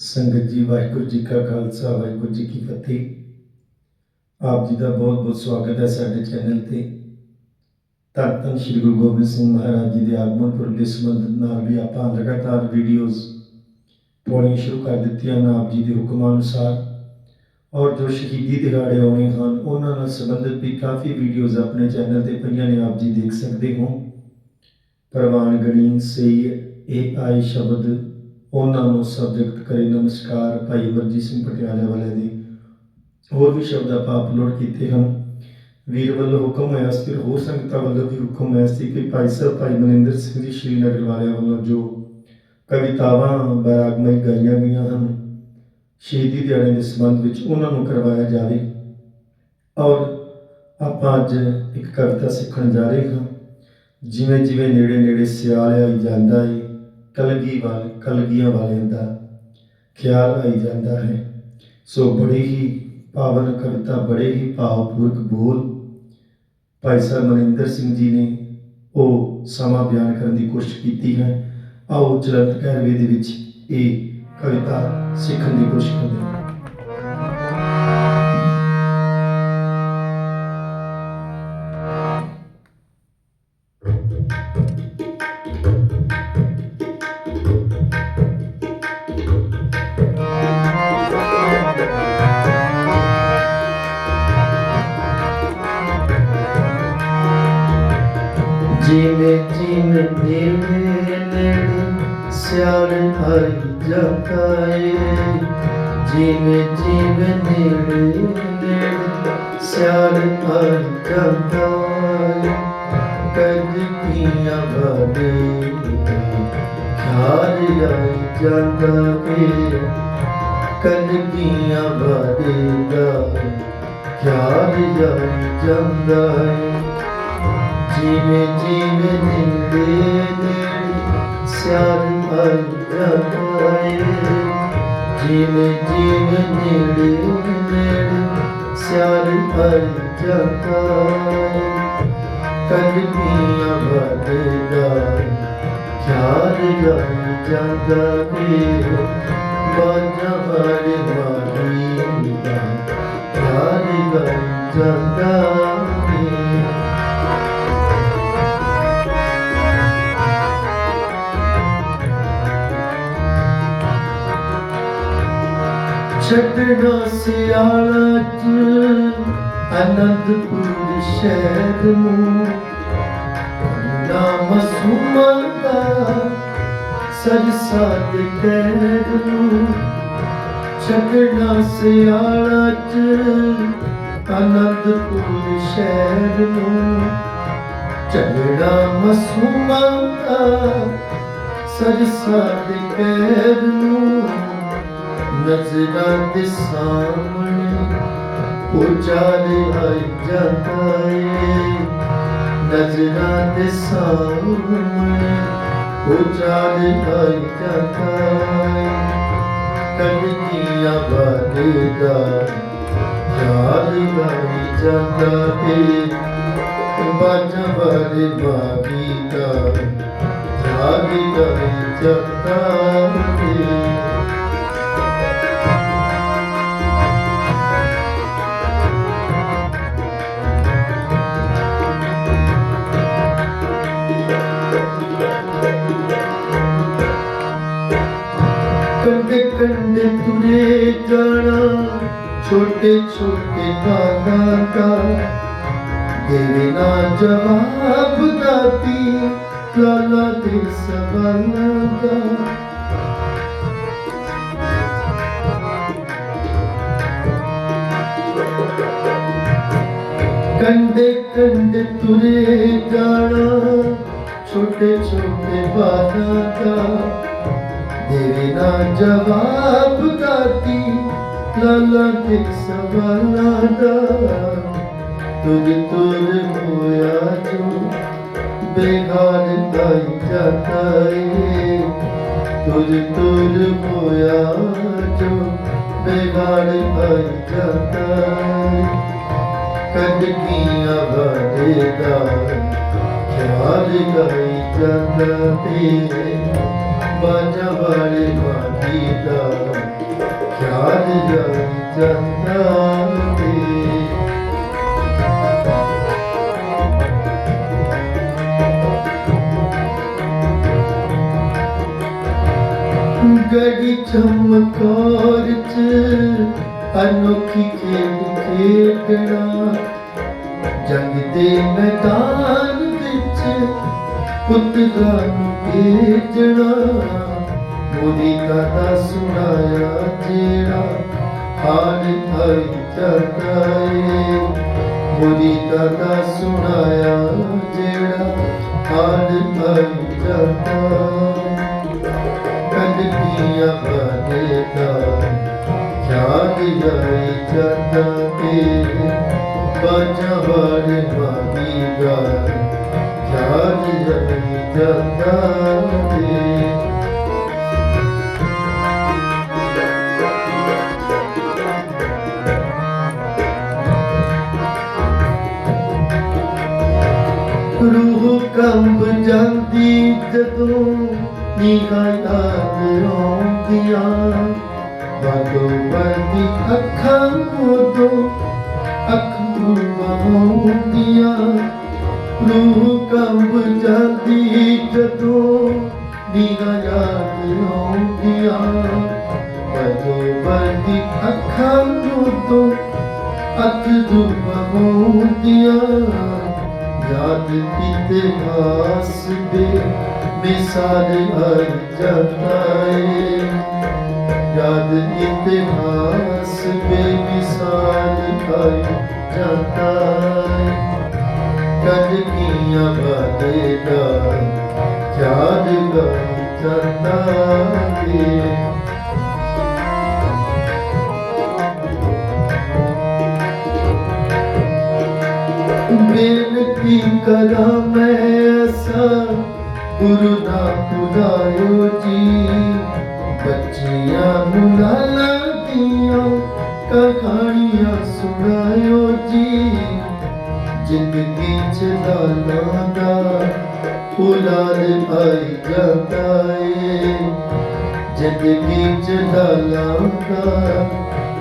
ਸੰਗਤ ਜੀ, ਵਾਹਿਗੁਰੂ ਜੀ ਕਾ ਖਾਲਸਾ, ਵਾਹਿਗੁਰੂ ਜੀ ਕੀ ਫਤਿਹ। ਆਪ ਜੀ ਦਾ ਬਹੁਤ ਬਹੁਤ ਸਵਾਗਤ ਹੈ ਸਾਡੇ ਚੈਨਲ ਤੇ। ਧੰਨ ਧੰਨ ਸ਼੍ਰੀ ਗੁਰੂ ਗੋਬਿੰਦ ਸਿੰਘ ਮਹਾਰਾਜ ਜੀ ਦੇ ਆਗਮਨ ਪੁਰਬ ਦੇ ਸੰਬੰਧ ਨਾਲ ਵੀ ਆਪਾਂ ਲਗਾਤਾਰ ਵੀਡੀਓਜ਼ ਪਾਉਣੀਆਂ ਸ਼ੁਰੂ ਕਰ ਦਿੱਤੀਆਂ ਹਨ ਆਪ ਜੀ ਦੇ ਹੁਕਮਾਂ ਅਨੁਸਾਰ। ਔਰ ਜੋ ਸ਼ਹੀਦੀ ਦਿਹਾੜੇ ਆਉਣੇ ਹਨ, ਉਹਨਾਂ ਨਾਲ ਸੰਬੰਧਿਤ ਵੀ ਕਾਫੀ ਵੀਡੀਓਜ਼ ਆਪਣੇ ਚੈਨਲ ਤੇ ਪਈਆਂ ਨੇ, ਆਪ ਜੀ ਦੇਖ ਸਕਦੇ ਹੋ। ਪ੍ਰਵਾਨ ਗਣੀ ਸਹੀ ਇਹ ਆਈ ਸ਼ਬਦ ਉਹਨਾਂ ਨੂੰ ਸਬਜੈਕਟ ਕਰੇ। ਨਮਸਕਾਰ, ਭਾਈ ਵਰਜੀ ਸਿੰਘ ਪਟਿਆਲੇ ਵਾਲੇ ਦੇ। ਹੋਰ ਵੀ ਸ਼ਬਦ ਆਪਾਂ ਅਪਲੋਡ ਕੀਤੇ ਹਨ। ਵੀਰ ਵੱਲੋਂ ਹੁਕਮ ਹੋਇਆ ਸੀ ਫਿਰ ਹੋਰ ਸੰਗਤਾਂ ਵੱਲੋਂ ਵੀ ਹੁਕਮ ਹੋਇਆ ਸੀ ਕਿ ਭਾਈ ਸਾਹਿਬ ਭਾਈ ਮਨਿੰਦਰ ਸਿੰਘ ਜੀ ਸ਼੍ਰੀਨਗਰ ਵਾਲਿਆਂ ਵੱਲੋਂ ਜੋ ਕਵਿਤਾਵਾਂ ਬੈਰਾਗਮਈ ਗਾਈਆਂ ਗਈਆਂ ਹਨ, ਸ਼ਹੀਦੀ ਦਿਹਾੜੇ ਦੇ ਸੰਬੰਧ ਵਿੱਚ ਉਹਨਾਂ ਨੂੰ ਕਰਵਾਇਆ ਜਾਵੇ। ਔਰ ਆਪਾਂ ਅੱਜ ਇੱਕ ਕਵਿਤਾ ਸਿੱਖਣ ਜਾ ਰਹੇ ਹਾਂ। ਜਿਵੇਂ ਜਿਵੇਂ ਨੇੜੇ ਨੇੜੇ ਸਿਆਲ ਆਈ ਜਾਂਦਾ ਏ ਕਲਗੀ ਵਾਲ, ਕਲਗੀਆਂ ਵਾਲਿਆਂ ਦਾ ਖਿਆਲ ਆਈ ਜਾਂਦਾ ਹੈ। ਸੋ ਬੜੀ ਹੀ ਪਾਵਨ ਕਵਿਤਾ, ਬੜੇ ਹੀ ਭਾਵਪੂਰਕ ਬੋਲ ਭਾਈ ਸਾਹਿਬ ਮਨਿੰਦਰ ਸਿੰਘ ਜੀ ਨੇ ਉਹ ਸਮਾਂ ਬਿਆਨ ਕਰਨ ਦੀ ਕੋਸ਼ਿਸ਼ ਕੀਤੀ ਹੈ। ਆਓ ਜਲੰਤ ਕਹਿਰਵੇ ਦੇ ਵਿੱਚ ਇਹ ਕਵਿਤਾ ਸਿੱਖਣ ਦੀ ਕੋਸ਼ਿਸ਼ ਕਰਦੇ ਹਾਂ। ਆਈ ਜਾਂਦਾ ਏ। ਜਿਵੇਂ ਜਿਵੇਂ ਨੇੜੇ ਨੇੜੇ ਸਿਆਲ ਆਈ ਜਾਂਦਾ ਏ। ਕਦ ਕੀਆਂ ਬਾਦੇ ਖਿਆਲ ਆਈ ਜਾਂਦਾ ਏ। ਕਦ ਕੀਆਂ ਬਾਦੇ ਦਾ ਖਿਆਲ ਆਈ ਜਾਂਦਾ ਏ। ਜਿਵੇਂ ਜਿਵੇਂ ਨੇੜੇ ਜਿਵੇਂ ਜਿਵੇਂ ਨੇੜੇ ਨੇੜੇ ਸਿਆਲ ਆਈ ਜਾਂਦਾ ਏ ਕਲਪੀਆਂ ਖਿਆਲ ਆਈ ਜਾਂਦਾ ਏ ਛੱਡਣਾ ਸਿਆਲਾ ਚ ਅਨੰਦਪੁਰ ਸ਼ਹਿਰ ਨੂੰ। ਨਾ ਮਸੂਮਾ ਦਾ ਸਰਸਾ ਦੇ ਕਹਿਰ ਨੂੰ। ਛੱਡਣਾ ਸਿਆਲਾ ਚ ਅਨੰਦਪੁਰ ਸ਼ਹਿਰ ਨੂੰ। ਚੜਣਾ ਮਸੂਮਾ ਦਾ ਸਰਸਾ ਦੇ ਕਹਿਰ ਨੂੰ। ਨਜ਼ਰਾਂ ਦੇ ਸਾਹਮਣੇ ਉਜਾਲੇ ਆਈ ਜਾਂਦਾ ਨਜ਼ਰਾਂ ਦੇ ਸਾਹਮਣੇ ਉਜਾਲੇ ਆਈ ਜਾਂਦਾ ਏ ਕਣਕੀਆਂ ਬਾਦੇ ਆਈ ਜਾਂਦਾ ਏ ਬਾਜਾਂ ਵਾਲੇ ਬਾਗੀ ਦਾ ਖਿਆਲ ਆਈ ਜਾਂਦਾ ਏ ਕੰਡੇ ਕੰਡੇ ਤੁਰੇ ਜਾਣਾ, ਛੋਟੇ ਛੋਟੇ ਬਾਤਾਂ ਦਾ। ਦੇਵੇ ਨਾ ਜਵਾਬ ਦਾਤੀ, ਲਾਲਾ ਦੇ ਸਵਾਲਾਂ ਦਾ। ਕੰਡੇ ਕੰਡੇ ਤੁਰੇ ਜਾਣਾ ਛੋਟੇ ਛੋਟੇ ਬਾਤਾਂ ਦਾ ਦੇਵੇ ਨਾ ਜਵਾਬ ਦਾਤੀ ਲਾਲਾ ਦੇ ਸਵਾਲਾਂ ਦਾ। ਤੁਝ ਤੁਰ ਹੋਇਆ ਜੋ ਬੇਗਾਨ ਤਾਈ ਜਾਂਦਾ ਏ। ਤੁਝ ਤੁਰ ਹੋਇਆ ਜੋ ਬੇਗਾਨ ਤਾਈ ਜਾਂਦਾ ਏ। ਕੱਢ ਕੀਆਂ ਦਾ ਖਿਆਲ ਗਈ ਜਾਂਦਾ ਤੇਰੇ ਬਾਜਾ ਵਾਲੇ ਮਾਂ ਮਾਗੀ ਦਾ ਖਿਆਲ ਜਾਈ ਜਾਂਦਾ ਵੇ ਗੜੀ ਚਮਕਾਰ ਚ ਅਨੋਖੀ ਖੇਡ ਖੇਡਣਾ? ਜੰਗ ਦੇ ਮੈਦਾਨ ਵਿੱਚ ਪੁੱਤਰਾਂ ਨੂੰ ਭੇਜਣਾ। ਮੋਦੀ ਦਾ ਸੁਣਾਇਆ ਜਿਹੜਾ ਹਾਲ ਆਈ ਜਾਂਦਾ ਮੋਦੀ ਦਾ ਸੁਣਾਇਆ ਜਿਹੜਾ ਹਾਲ ਆਈ ਜਾਂਦਾ ਯਾਦ ਜਾਈ ਜਾਂਦਾ ਏ ਬਾਜਾ ਵਾਲੇ ਮਾਗੀ ਦਾ ਯਾਦ ਜਾਈ ਜਾਂਦਾ ਏ ਰੂਹ ਕੰਬ ਜਾਂਦੀ ਜਦੋਂ ਨੀਹਾਂ ਆਉਂਦੀਆਂ ਬਾਦੋਂ ਬੰਦੀ ਅੱਖਾਂ ਉਦੋਂ ਅੱਖਾਂ ਆਉਂਦੀਆਂ ਰੂਹ ਕੰਬ ਜਾਂਦੀ ਜਦੋਂ ਨੀਹਾਂ ਯਾਦ ਆਉਂਦੀਆਂ। ਬਾਦੋਂ ਬੰਦੀ ਅੱਖਾਂ ਉਦੋਂ ਅੱਖ ਆਉਂਦੀਆਂ ਯਾਦ ਇਤਿਹਾਸ ਦੇ, ਮਿਸਾਲ ਹਰ ਜਾਂਦਾ ਏ। ਯਾਦ ਇਤਿਹਾਸ ਦੇ ਮਿਸਾਲ ਜਾਂਦਾ ਕਦ ਕੀਆਂ ਬਾਦੇ ਯਾਦ ਜਾਂਦਾ ਏ ਬੇਨਤੀ ਕਰਾਂ ਮੈਂ ਅਸਾ, ਗੁਰੂ ਦਾ ਖੁਦਾਇਓ ਜੀ। ਬੱਚਿਆਂ ਨੂੰ ਲਾਲਾ ਦੀਆਂ ਕਹਾਣੀਆਂ ਸੁਣਾਇਓ ਜੀ। ਜ਼ਿੰਦਗੀ ਚ ਲਾਲਾ ਦਾ ਉਲਾਦ ਆਈ ਜਾਂਦਾ ਏ। ਜ਼ਿੰਦਗੀ ਚ ਲਾਲਾ ਦਾ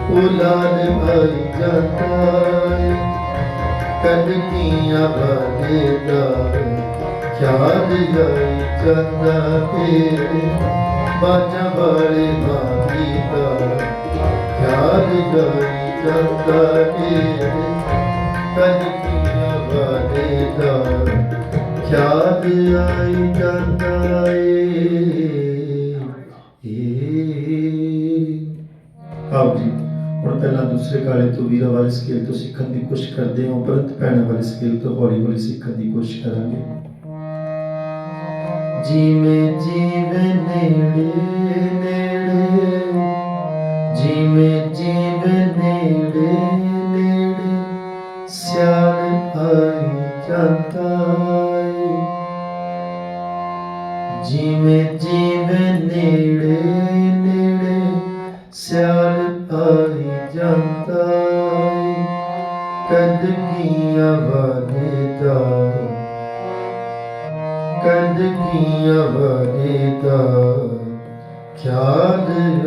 ਉਲਾਦ ਆਈ ਜਾਂਦਾ ਏ। ਕਦਕੀਆਂ ਬਾਦੇ ਦਾ ਯਾਦ ਜਾਈ ਜਾਂਦਾ ਏ ਬਾਜਾ ਵਾਲੇ ਮਾਗੀ ਦਾ ਯਾਦ ਜਾਈ ਜਾਂਦਾ ਏ ਕਦਕੀਆਂ ਬਾਦੇ ਦਾ ਆਈ ਜਾਂਦਾ ਏ ਆਓ ਜੀ, ਹੁਣ ਪਹਿਲਾਂ ਦੂਸਰੇ ਕਾਲੇ ਤੋਂ ਵੀਰਾਂ ਵਾਲੇ ਸਕੇਲ ਤੋਂ ਸਿੱਖਣ ਦੀ ਕੋਸ਼ਿਸ਼ ਕਰਦੇ ਹਾਂ, ਉਪਰੰਤ ਭੈਣਾਂ ਵਾਲੇ ਸਕੇਲ ਤੋਂ ਹੌਲੀ ਹੌਲੀ ਸਿੱਖਣ ਦੀ ਕੋਸ਼ਿਸ਼ ਕਰਾਂਗੇ। ਜਿਵੇਂ ਜੀਵੇ ਨੇੜੇ ਨੇੜੇ ਜਿਵੇਂ ਜੀਵੇ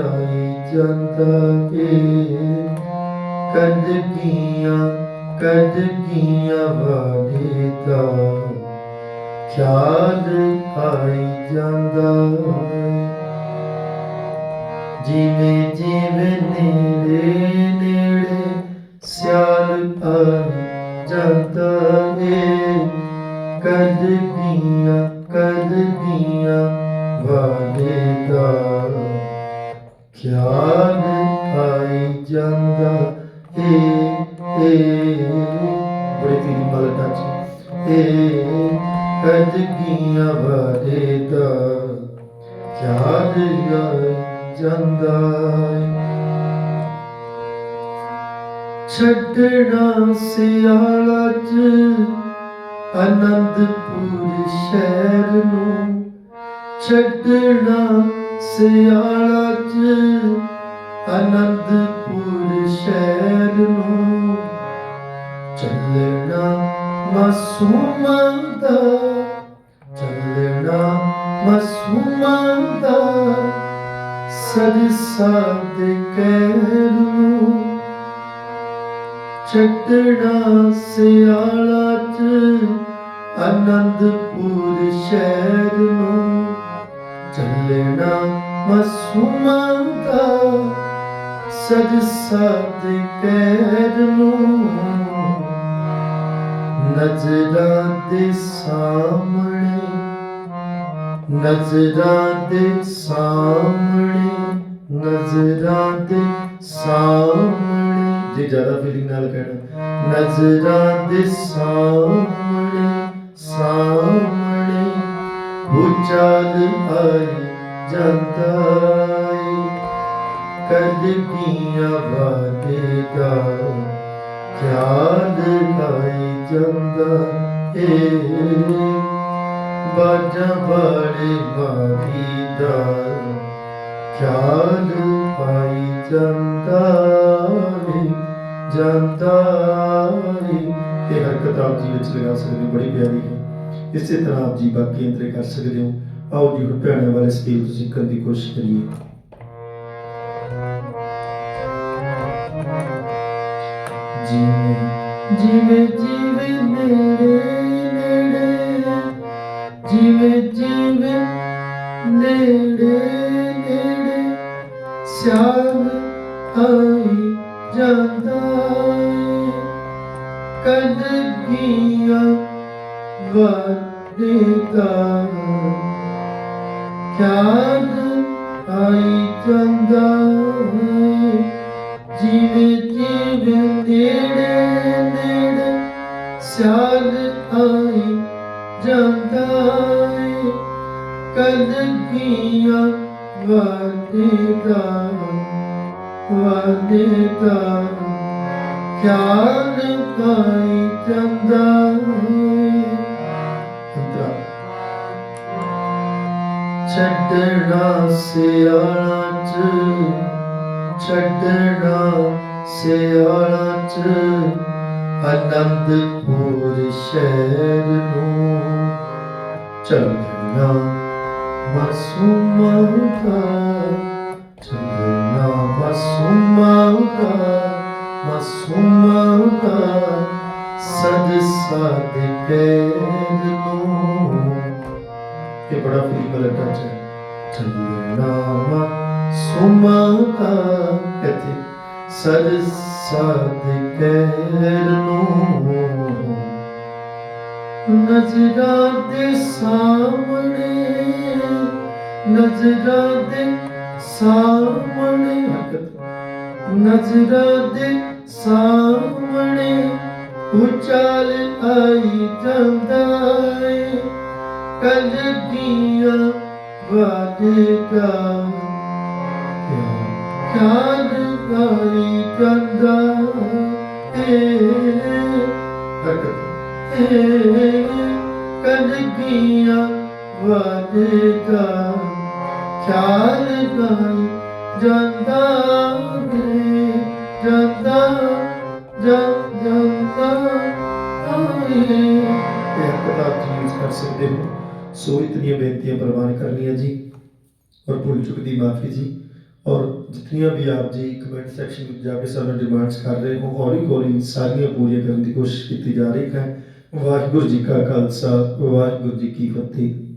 ਆਈ ਜਾਂਦਾ ਏ ਕਦ ਕੀਆਂ ਕਦ ਕੀਆਂ ਵਾਦੇ ਖਿਆਲ ਆਈ ਜਾਂਦਾ ਜਿਵੇਂ ਜਿਵੇਂ ਨੇੜੇ ਨੇੜੇ ਸਿਆਲ ਆਈ ਜਾਂਦਾ ਏ ਕਦ ਦੀਆਂ ਕਦ ਦੀਆਂ ਵਾਦੇ ਖਿਆਲ ਆਈ ਜਾਂਦਾ ਏ ਏ ਬੜੀ ਤੀਰੀ ਮਦਦ ਟੱਚ ਏ ਕਦ ਕੀਆਂ ਵਾਦੇ ਦਾ ਯਾਦ ਆਈ ਜਾਂਦਾ ਛੱਡਣਾ ਸਿਆਲਾ ਚ ਅਨੰਦਪੁਰ ਸ਼ਹਿਰ ਨੂੰ, ਛੱਡਣਾ ਸਿਆਲਾ ਚ ਅਨੰਦਪੁਰ ਸ਼ਹਿਰ ਨੂੰ ਚੱਲਣਾ ਮਾਸੂਮਾਂ ਦਾ ਚੱਲਣਾ ਮਾਸੂਮਾਂ ਦਾ ਸਜ ਸਾਦੇ ਕਹਿਰ ਨੂੰ ਛੱਡਣਾ ਸਿਆਲਾ ਚ ਅਨੰਦਪੁਰ ਸ਼ਹਿਰ ਨੂੰ ਚੱਲਣਾ ਮਸੂਮਾਂ ਦਾ ਸਜ ਸਾਦੇ ਕਹਿਰ ਨੂੰ ਨਜ਼ਰਾਂ ਦੇ ਸਾਹਮਣੇ, ਨਜ਼ਰਾਂ ਦੇ ਸਾਹਮਣੇ, ਨਜ਼ਰਾਂ ਦੇ ਸਾਹਮਣੇ। ਜੇ ਜ਼ਿਆਦਾ ਫੀਲਿੰਗ ਨਾਲ ਕਹਿਣਾ, ਨਜ਼ਰਾਂ ਦੇ ਸਾਹਮਣੇ ਸਾਹਮਣੇ। ਉਹ ਚੱਲ ਆਈ ਜਾਂਦਾ ਏ ਕਲਗੀਆਂ ਵਾਦੇ ਦਾ ਖਿਆਲ ਆਈ ਜਾਂਦਾ ਏ। ਬਾਜਾਂ ਵਾਲੇ ਮਾਰੀ ਦਾ ਖਿਆਲ ਆਈ ਜਾਂਦਾ ਏ ਜਾਂਦਾ ਏ ਇਹ ਹਰਕਤ ਆਪ ਜੀ ਵਿੱਚ ਲਗਾ ਸਕਦੇ ਹੋ ਬੜੀ ਪਿਆਰੀ ਹੈ। ਇਸੇ ਤਰ੍ਹਾਂ ਆਪ ਜੀ ਬਾਕੀ ਅੰਤਰੇ ਕਰ ਸਕਦੇ ਹੋ। ਆਓ ਜੀ ਹੁਣ ਭਿਆਣੇ ਵਾਲੇ ਸਕੇਲ ਤੋਂ ਸਿੱਖਣ ਦੀ ਜਿਵੇਂ ਨੇੜੇ ਨੇੜੇ ਸਿਆਲ ਆਈ ਜਾਂਦਾ ਏ ਕਲਗੀਆਂ ਵਾਦੇ ਦਾ ਵਾਦੇ ਦਾ ਖਿਆਲ ਆਈ ਜਾਂਦਾ ਏ ਅੰਤਰਾ ਛੱਡਣਾ ਸਿਆਲਾਂ ਚ, ਛੱਡਣਾ ਸਿਆਲਾਂ ਚ ਅਨੰਦਪੁਰ ਸ਼ਹਿਰ ਨੂੰ ਚੱਲਣਾ ਮਸੂਮਾਂ ਦਾ ਚੱਲਣਾ ਮਸੂਮਾਂ ਦਾ ਮਸੂਮਾਂ ਦਾ ਸਦ ਸਾਦ ਕਹਿਰ ਨੂੰ। ਇਹ ਬੜਾ ਫੀਲ ਟੱਚ ਹੈ ਚੱਲਣਾ ਸੁਮਤਾ ਇੱਥੇ ਸਦ ਸਾਦ ਕਹਿਰ ਨੂੰ ਨਜ਼ਰਾਂ ਦੇ ਸਾਹਮਣੇ, ਨਜ਼ਰਾਂ ਦੇ ਸਾਹਮਣੇ, ਨਜ਼ਰਾਂ ਦੇ ਸਾਹਮਣੇ ਉਚਾਲ ਆਈ ਜਾਂਦਾ ਏ। ਕਲਗੀਆਂ ਵਾਦੇ ਦਾ ਖਿਆਲ ਆਈ ਜਾਂਦਾ ਏ ਏ ਕਲਗੀਆਂ ਵਾਦੇ ਦਾ ਖਿਆਲ ਆਈ ਜਾਂਦਾ ਏ ਜਾਂਦਾ ਜਾਂਦਾ ਏ ਇਹ ਕਿਤਾਬ ਜੀ ਕਰ ਸਕਦੇ ਹੋ। ਸੋ ਇਤਨੀਆਂ ਬੇਨਤੀਆਂ ਪ੍ਰਵਾਨ ਕਰਨੀਆਂ ਜੀ। ਔਰ ਭੁੱਲ ਚੁੱਕ ਦੀ ਮਾਫੀ ਜੀ। ਔਰ ਜਿਤਨੀਆਂ ਵੀ ਆਪ ਜੀ ਕਮੈਂਟ ਸੈਕਸ਼ਨ ਵਿੱਚ ਜਾ ਕੇ ਸਾਨੂੰ ਡਿਮਾਂਡਸ ਕਰ ਰਹੇ ਹੋ, ਹੌਲੀ ਹੌਲੀ ਸਾਰੀਆਂ ਪੂਰੀਆਂ ਕਰਨ ਦੀ ਕੋਸ਼ਿਸ਼ ਕੀਤੀ ਜਾ ਰਹੀ ਹੈ। ਵਾਹਿਗੁਰੂ ਜੀ ਕਾ ਖਾਲਸਾ, ਵਾਹਿਗੁਰੂ ਜੀ ਕੀ ਫਤਿਹ।